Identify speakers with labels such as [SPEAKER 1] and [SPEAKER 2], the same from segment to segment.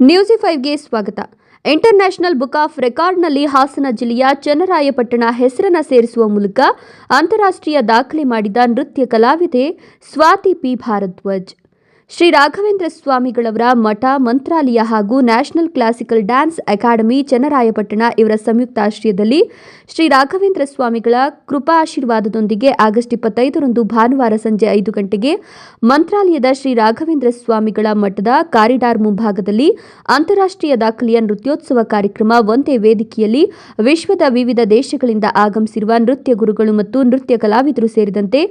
[SPEAKER 1] ನ್ಯೂಸಿ ಫೈವ್ಗೆ ಸ್ವಾಗತ. International book of ರೆಕಾರ್ಡ್ನಲ್ಲಿ ಹಾಸನ ಜಿಲ್ಲೆಯ ಚನ್ನರಾಯಪಟ್ಟಣ ಹೆಸರನ್ನು ಸೇರಿಸುವ ಮೂಲಕ ಅಂತಾರಾಷ್ಟ್ರೀಯ ದಾಖಲೆ ಮಾಡಿದ ನೃತ್ಯ ಕಲಾವಿದೆ ಸ್ವಾತಿ ಪಿ. ಭಾರದ್ವಾಜ್. ಶ್ರೀ ರಾಘವೇಂದ್ರ ಸ್ವಾಮಿಗಳವರ ಮಠ, ಮಂತ್ರಾಲಯ ಹಾಗೂ national classical dance academy Channarayapatna ಇವರ ಸಂಯುಕ್ತ ಆಶ್ರಯದಲ್ಲಿ ಶ್ರೀ ರಾಘವೇಂದ್ರ ಸ್ವಾಮಿಗಳ ಕೃಪಾಶೀರ್ವಾದದೊಂದಿಗೆ ಆಗಸ್ಟ್ ಇಪ್ಪತ್ತೈದರಂದು ಭಾನುವಾರ ಸಂಜೆ ಐದು ಗಂಟೆಗೆ ಮಂತ್ರಾಲಯದ ಶ್ರೀ ರಾಘವೇಂದ್ರ ಸ್ವಾಮಿಗಳ ಮಠದ ಕಾರಿಡಾರ್ ಮುಂಭಾಗದಲ್ಲಿ ಅಂತಾರಾಷ್ಟ್ರೀಯ ದಾಖಲೆಯ ನೃತ್ಯೋತ್ಸವ ಕಾರ್ಯಕ್ರಮ ಒಂದೇ ವೇದಿಕೆಯಲ್ಲಿ ವಿಶ್ವದ ವಿವಿಧ ದೇಶಗಳಿಂದ ಆಗಮಿಸಿರುವ ನೃತ್ಯ ಗುರುಗಳು ಮತ್ತು ನೃತ್ಯ ಕಲಾವಿದರು ಸೇರಿದಂತೆ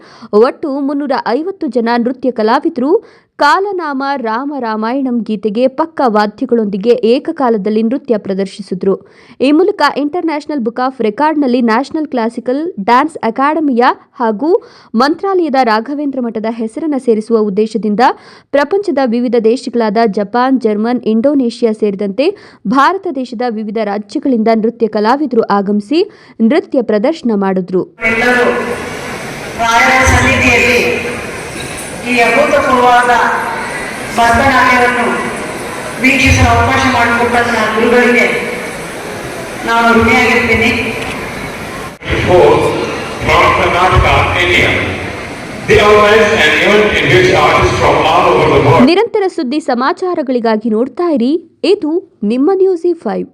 [SPEAKER 1] ಒಟ್ಟು ಮುನ್ನೂರ ಐವತ್ತು ಜನ ನೃತ್ಯ ಕಲಾವಿದರು ಕಾಲನಾಮ ರಾಮ ರಾಮಾಯಣಂ ಗೀತೆಗೆ ಪಕ್ಕ ವಾದ್ಯಗಳೊಂದಿಗೆ ಏಕಕಾಲದಲ್ಲಿ ನೃತ್ಯ ಪ್ರದರ್ಶಿಸಿದ್ರು. ಈ ಮೂಲಕ ಇಂಟರ್ನ್ಯಾಷನಲ್ ಬುಕ್ ಆಫ್ ರೆಕಾರ್ಡ್ನಲ್ಲಿ ನ್ಯಾಷನಲ್ ಕ್ಲಾಸಿಕಲ್ ಡ್ಯಾನ್ಸ್ ಅಕಾಡೆಮಿಯ ಹಾಗೂ ಮಂತ್ರಾಲಯದ ರಾಘವೇಂದ್ರ ಮಠದ ಹೆಸರನ್ನು ಸೇರಿಸುವ ಉದ್ದೇಶದಿಂದ ಪ್ರಪಂಚದ ವಿವಿಧ ದೇಶಗಳಾದ ಜಪಾನ್, ಜರ್ಮನ್, ಇಂಡೋನೇಷ್ಯಾ ಸೇರಿದಂತೆ ಭಾರತ ದೇಶದ ವಿವಿಧ ರಾಜ್ಯಗಳಿಂದ ನೃತ್ಯ ಕಲಾವಿದರು ಆಗಮಿಸಿ ನೃತ್ಯ ಪ್ರದರ್ಶನ ಮಾಡಿದ್ರು.
[SPEAKER 2] ಸನ್ನಿಧಿಯಲ್ಲಿ ಈ ಅಭೂತಪೂರ್ವವಾದ ಭರತನಾಟ್ಯವನ್ನು ವೀಕ್ಷಿಸಲು ಅವಕಾಶ ಮಾಡಿಕೊಟ್ಟಂತಹ ಗುರುಗಳಿಗೆ ನಾನು ಋಣಿಯಾಗಿರ್ತೀನಿ.
[SPEAKER 3] From Karnataka, India. They organize an event in which artists from all over the world.
[SPEAKER 1] ನಿರಂತರ ಸುದ್ದಿ ಸಮಾಚಾರಗಳಿಗಾಗಿ ನೋಡ್ತಾ ಇರಿ. ಇದು ನಿಮ್ಮ ನ್ಯೂಸಿ ಫೈವ್